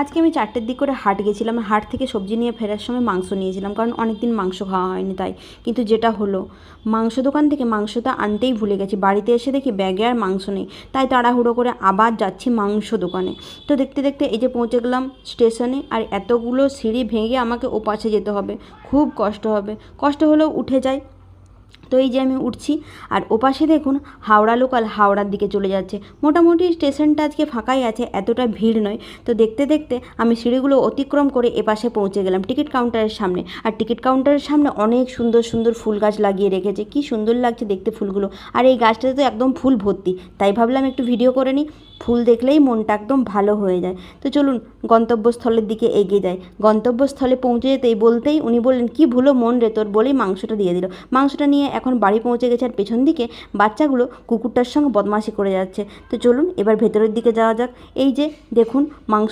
আজকে আমি চারটের দিক করে হাট গেছিলাম, হাট থেকে সবজি নিয়ে ফেরার সময় মাংস নিয়েছিলাম, কারণ অনেক দিন মাংস খাওয়া হয়নি তাই। কিন্তু যেটা হলো, মাংস দোকান থেকে মাংসটা আনতেই ভুলে গেছি। বাড়িতে এসে দেখি ব্যাগে আর মাংস নেই, তাই তাড়াহুড়ো করে আবার যাচ্ছি মাংস দোকানে। তো দেখতে দেখতে এই যে পৌঁছে গেলাম স্টেশনে, আর এতগুলো সিঁড়ি ভেঙে আমাকে ওপাশে যেতে হবে। খুব কষ্ট হবে। কষ্ট হলেও উঠে তো এই যে আমি উঠছি। আর ওপাশে দেখুন, হাওড়া লোকাল হাওড়ার দিকে চলে যাচ্ছে। মোটামুটি স্টেশনটা আজকে ফাঁকাই আছে, এতটা ভিড় নয়। তো দেখতে দেখতে আমি সিঁড়িগুলো অতিক্রম করে এপাশে পৌঁছে গেলাম টিকিট কাউন্টারের সামনে। আর টিকিট কাউন্টারের সামনে অনেক সুন্দর সুন্দর ফুল গাছ লাগিয়ে রেখেছে। কি সুন্দর লাগছে দেখতে ফুলগুলো। আর এই গাছটাতে তো একদম ফুল ভর্তি। তাই ভাবলাম একটু ভিডিও করে নিই। ফুল দেখলেই মনটা একদম ভালো হয়ে যায়। তো চলুন, গন্তব্যস্থলের দিকে এগিয়ে যাই। গন্তব্যস্থলে পৌঁছে যেতেই বলতেই উনি বললেন, কি ভুলো মন রে তোর? বলেই মাংসটা দিয়ে দিল। মাংসটা নিয়ে এখন বাড়ি পৌঁছে গেছে আর পেছন দিকে বাচ্চাগুলো কুকুরটার সঙ্গে বদমাশি করে যাচ্ছে। তো চলুন এবার ভেতরের দিকে যাওয়া যাক। এই যে দেখুন মাংস